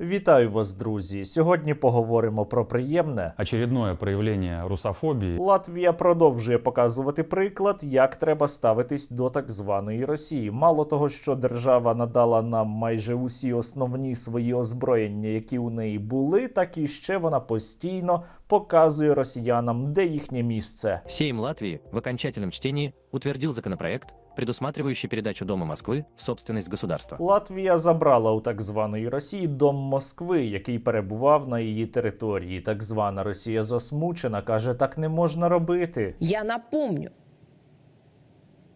Вітаю вас, друзі! Сьогодні поговоримо про приємне. очередное проявление русофобии. Латвія продовжує показувати приклад, як треба ставитись до так званої Росії. Мало того, що держава надала нам майже усі основні свої озброєння, які у неї були, так і ще вона постійно показує росіянам, де їхнє місце. Сейм Латвии в окончательном чтении утвердил законопроект, предусматривающий передачу Дома Москвы в собственность государства. Латвія забрала у так званої Росії дом Москви, який перебував на її території. Так звана Росія засмучена, каже, так не можна робити. Я напомню,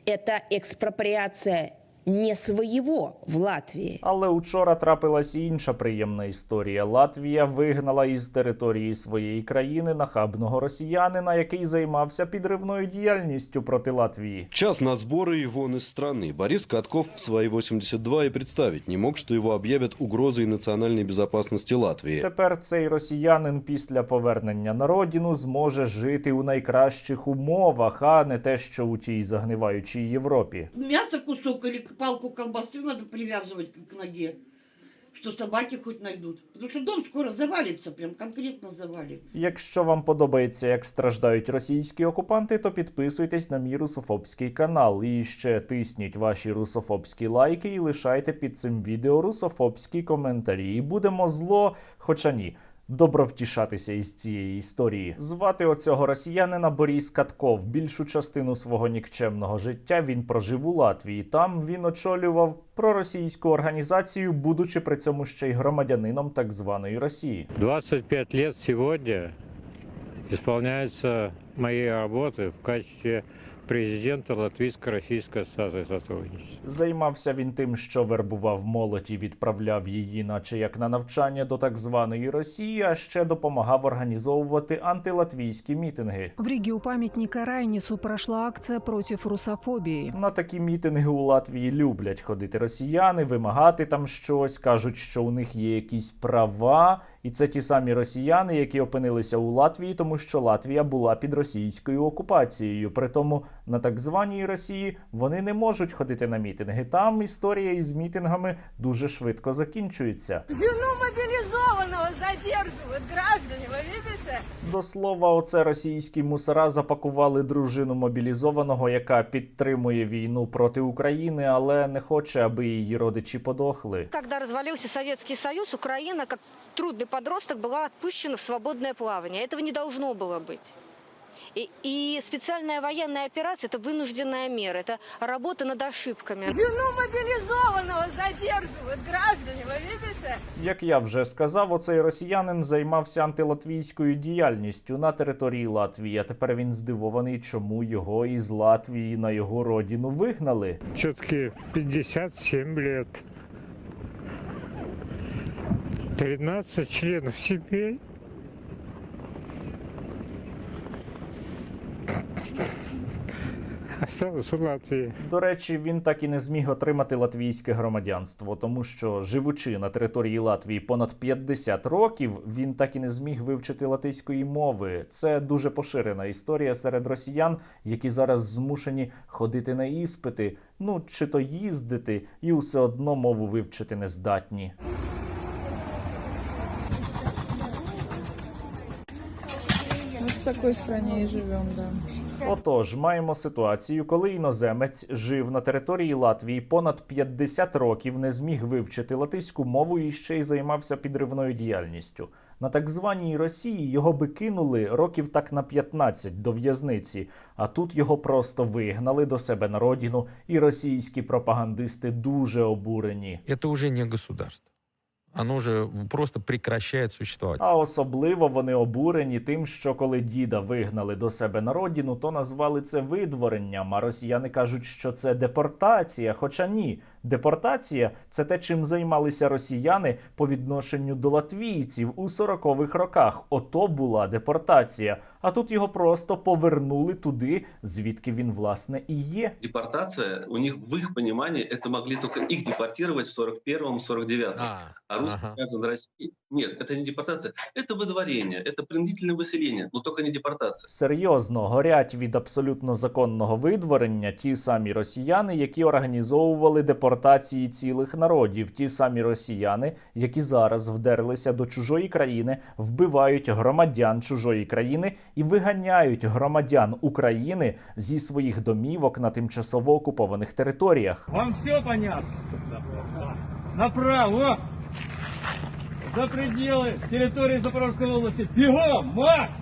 это экспроприация не своего в Латвии. Але учора трапилась і інша приємна історія. Латвія вигнала із території своєї країни нахабного росіянина, який займався підривною діяльністю проти Латвії. Час на сборы и вон из страны. Борис Катков в свои 82 и представить не мог, что его объявят угрозой национальной безопасности Латвии. Тепер цей росіянин після повернення на родину зможе жити у найкращих умовах, а не те, що у тій загниваючій Європі. Мясо кусок или палку колбасы надо привязывать к ноге, что собаки хоть найдут. Потому что дом скоро завалится, прям конкретно завалится. Якщо вам подобається, як страждають російські окупанти, то підписуйтесь на мій русофобський канал і ще тисніть ваші русофобські лайки і лишайте під цим відео русофобські коментарі. І будемо зло, хоча ні. Добро втішатися із цієї історії. Звати оцього росіянина Борис Катков. Більшу частину свого нікчемного життя він прожив у Латвії. Там він очолював проросійську організацію, будучи при цьому ще й громадянином так званої Росії. 25 лет сегодня исполняется моей работы в качестве президента Латвийско-Российской ассоциации сотрудничества. Займався він тим, що вербував молодь і відправляв її, наче як на навчання до так званої Росії, а ще допомагав організовувати антилатвійські мітинги. В Риге у памятника Райнису прошла акция против русофобии. На такі мітинги у Латвії люблять ходити росіяни, вимагати там щось, кажуть, що у них є якісь права. І це ті самі росіяни, які опинилися у Латвії, тому що Латвія була під російською окупацією. Притому на так званій Росії вони не можуть ходити на мітинги. Там історія із мітингами дуже швидко закінчується. Жену мобілізованого задержують видите? До слова, оце російські мусора запакували дружину мобілізованого, яка підтримує війну проти України, але не хоче, аби її родичі подохли. Когда развалился Советский Союз, Украина, как трудный подросток, была отпущена в свободное плавание. Этого не должно было быть. И, и специальная военная операция – это вынужденная мера, это работа над ошибками. Жену мобилизованного задерживают граждане, вы видите? Як я вже сказав, оцей росіянин займався антилатвійською діяльністю на території Латвії. А тепер він здивований, чому його із Латвії на його родину вигнали. Все-таки 57 лет. 13 членов семей. В Латвии. До речі, він так і не зміг отримати латвійське громадянство, тому що, живучи на території Латвії понад 50 років, він так і не зміг вивчити латиської мови. Це дуже поширена історія серед росіян, які зараз змушені ходити на іспити, ну чи то їздити, і все одно мову вивчити не здатні. В такой стране и живем, да. Отож, маємо ситуацію, коли іноземець жив на території Латвії понад 50 років, не зміг вивчити латиську мову і ще й займався підривною діяльністю. На так званій Росії його би кинули років так на 15 до в'язниці, а тут його просто вигнали до себе на родину, і російські пропагандисти дуже обурені. это уже не государство. Оно вже просто прекращає существувати. А особливо вони обурені тим, що коли діда вигнали до себе на родину, то назвали це видворенням. А росіяни кажуть, що це депортація. Хоча ні, депортація це те, чим займалися росіяни по відношенню до латвійців у 40-х роках. Ото була депортація. А тут його просто повернули туди, звідки він власне і є. депортация, у них в их понимании это могли только их депортировать в 41-м, 49-м. А, А русских ага. граждан России нет, это не депортация, это выдворение, это принудительное выселение, но только не депортация. Серйозно горять від абсолютно законного видворення ті самі росіяни, які організовували депортацію депортації цілих народів. Ті самі росіяни, які зараз вдерлися до чужої країни, вбивають громадян чужої країни і виганяють громадян України зі своїх домівок на тимчасово окупованих територіях. Вам все понятно? Направо! За пределы территории Запорожской области! Бегом! Марш!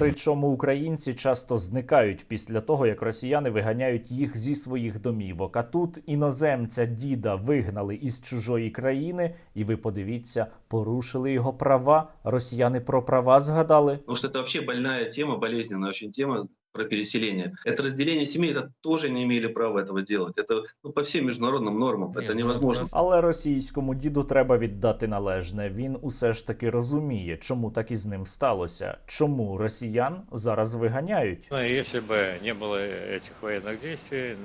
Причому українці часто зникають після того, як росіяни виганяють їх зі своїх домівок. А тут іноземця діда вигнали із чужої країни, і ви подивіться, порушили його права. Росіяни про права згадали. Потому что это больна больная тема, болезненна очень тема про переселение. Это разделение семей, это тоже не имели права этого делать. Это ну, по всем международным нормам. Нет, это ну, невозможно. Але російському діду треба віддати належне. Він усе ж таки розуміє, чому так із ним сталося, чому росіян зараз виганяють. Ну, Если бы не было этих военных действий, м,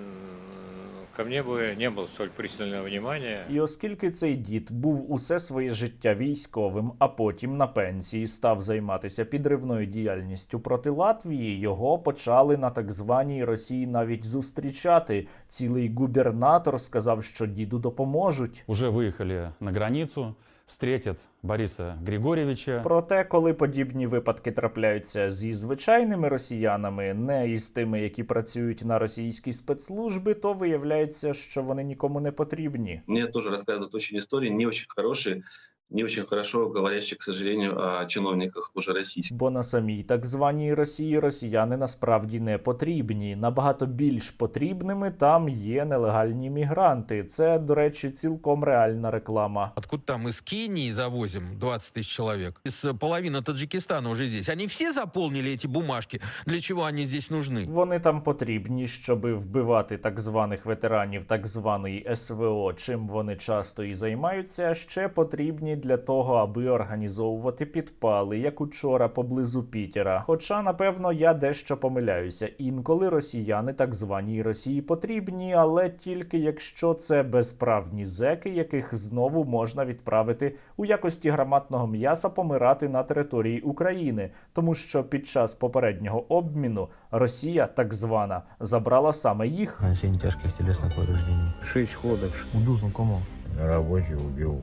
ко мне бы не было столь пристального внимания. І оскільки цей дід був усе своє життя військовим, а потім на пенсії став займатися підривною діяльністю проти Латвії, його почали на так званій Росії навіть зустрічати. Цілий губернатор сказав, що діду допоможуть. Уже выехали на границу, встретят Бориса Григорьевича. Проте, коли подібні випадки трапляються зі звичайними росіянами, не із тими, які працюють на російській спецслужби, то виявляється, що вони нікому не потрібні. Мені теж розказують очень історії, не очень хорошие, не очень хорошо говорящие, к сожалению, о чиновниках уже российских. Бо на самій так званій Росії росіяни насправді не потрібні. Набагато більш потрібними там є нелегальні мігранти. Це, до речі, цілком реальна реклама. Откуда там из Кении завозим 20 тысяч человек? Из э, половины Таджикистана уже здесь. Они все заполнили эти бумажки? Для чего они здесь нужны? Вони там потрібні, щоб вбивати так званих ветеранів так званої СВО, чим вони часто і займаються. а Ще потрібні для того, аби організовувати підпали, як учора поблизу Пітера. Хоча, напевно, я дещо помиляюся. Інколи росіяни так званій Росії потрібні, але тільки якщо це безправні зеки, яких знову можна відправити у якості граматного м'яса помирати на території України, тому що під час попереднього обміну Росія, так звана, забрала саме їх. Нанесение тяжких телесных повреждений. Шесть ходов. Убил знакомого. На работе убил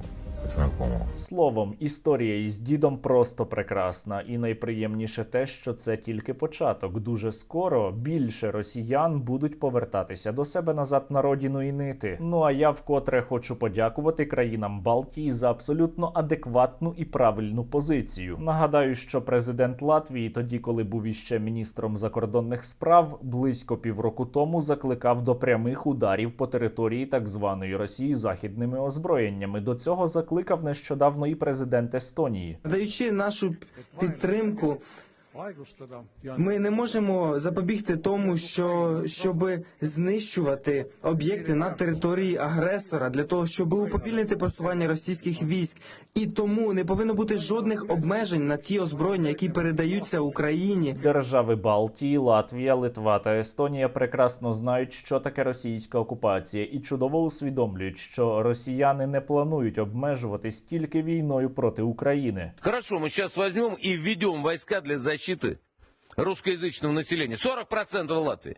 знакомого. Словом, історія із дідом просто прекрасна, і найприємніше те, що це тільки початок. Дуже скоро більше росіян будуть повертатися до себе назад на родину і нити. Ну а я вкотре хочу подякувати країнам Балтії за абсолютно адекватну і правильну позицію. Нагадаю, що президент Латвії, тоді, коли був іще міністром закордонних справ, близько півроку тому закликав до прямих ударів по території так званої Росії західними озброєннями. До цього закликав нещодавно і президент Естонії. даючи нашу підтримку, ми не можемо запобігти тому, що щоб знищувати об'єкти на території агресора для того, щоб уповільнити просування російських військ, і тому не повинно бути жодних обмежень на ті озброєння, які передаються Україні. Держави Балтії, Латвія, Литва та Естонія прекрасно знають, що таке російська окупація, і чудово усвідомлюють, що росіяни не планують обмежуватись тільки війною проти України. Хорошо, мы сейчас возьмем и введем войска для защиты русскоязычного населения. 40% Латвии.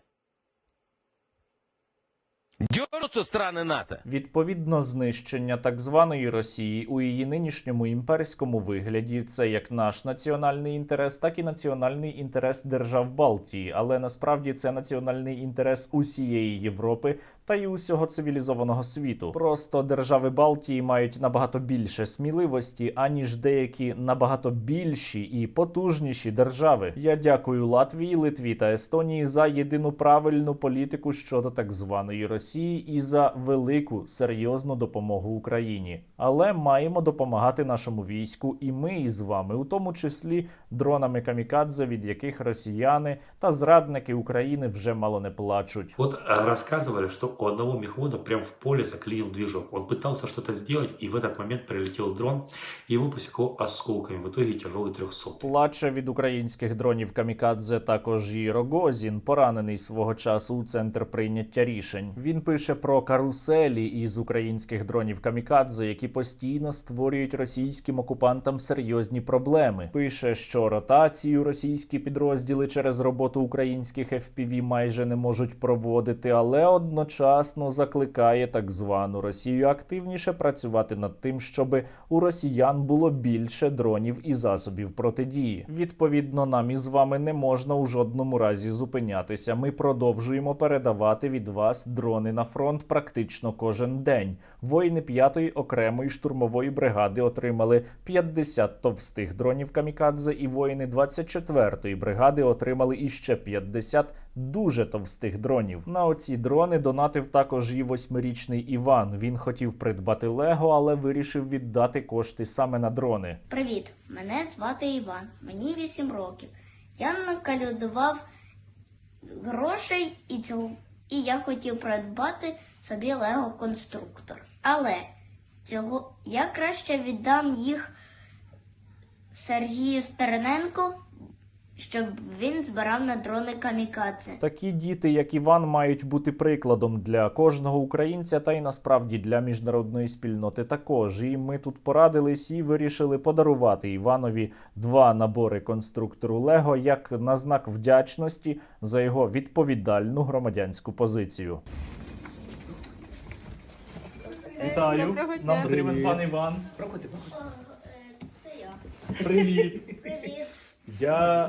Дернутся страны НАТО. Відповідно, знищення так званої Росії у її нинішньому імперському вигляді це як наш національний інтерес, так і національний інтерес держав Балтії. Але насправді це національний інтерес усієї Європи та й усього цивілізованого світу. Просто держави Балтії мають набагато більше сміливості, аніж деякі набагато більші і потужніші держави. Я дякую Латвії, Литві та Естонії за єдину правильну політику щодо так званої Росії і за велику серйозну допомогу Україні. Але маємо допомагати нашому війську, і ми із вами, у тому числі дронами камікадзе, від яких росіяни та зрадники України вже мало не плачуть. Вот а, рассказывали, что у одного мехвода прям в поле заклинил движок. Он пытался что-то сделать, и в этот момент прилетел дрон, и его посекло осколками. В итоге тяжелый 300. Плаче від українських дронів Камікадзе також і Рогозін, поранений свого часу у центр прийняття рішень. Він пише про каруселі із українських дронів Камікадзе, які постійно створюють російським окупантам серйозні проблеми. Пише, що ротацію російські підрозділи через роботу українських FPV майже не можуть проводити, але одночасно закликає так звану Росію активніше працювати над тим, щоб у росіян було більше дронів і засобів протидії. Відповідно, нам із вами не можна у жодному разі зупинятися. Ми продовжуємо передавати від вас дрони на фронт практично кожен день. Воїни 5-ї окремої штурмової бригади отримали 50 товстих дронів камікадзе, і воїни 24-ї бригади отримали іще 50 дуже товстих дронів. На оці дрони донатив також і восьмирічний Іван. Він хотів придбати Лего, але вирішив віддати кошти саме на дрони. Привіт, мене звати Іван, мені 8 років. Я накалюдував грошей і цього, і я хотів придбати собі Лего конструктор. Але цього я краще віддам їх Сергію Стерненку, щоб він збирав на дрони камікадзе. Такі діти, як Іван, мають бути прикладом для кожного українця, та й насправді для міжнародної спільноти також. І ми тут порадились і вирішили подарувати Іванові два набори конструктору Лего як на знак вдячності за його відповідальну громадянську позицію. Вітаю! Доброго дня. Нам потрібен пан Іван. Це я. Привіт! Привіт. Я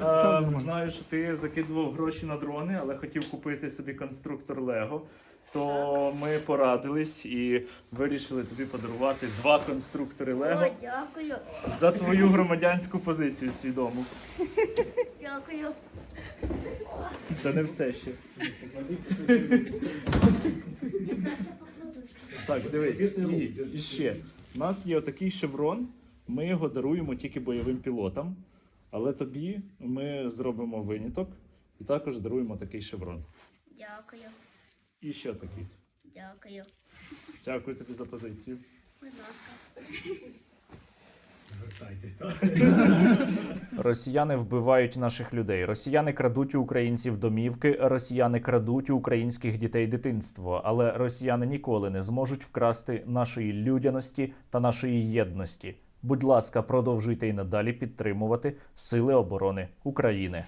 е, знаю, що ти закидував гроші на дрони, але хотів купити собі конструктор Лего. То ми порадились і вирішили тобі подарувати два конструктори Лего О, дякую. за твою громадянську позицію свідому. Дякую. Це не все ще. Так, дивись, і, і ще. У нас є отакий шеврон. Ми його даруємо тільки бойовим пілотам, але тобі ми зробимо виняток і також даруємо такий шеврон. Дякую. І ще такий. Дякую. Дякую тобі за позицію. Будь ласка. Росіяни вбивають наших людей. Росіяни крадуть у українців домівки. Росіяни крадуть у українських дітей дитинство. Але росіяни ніколи не зможуть вкрасти нашої людяності та нашої єдності. Будь ласка, продовжуйте і надалі підтримувати Сили оборони України.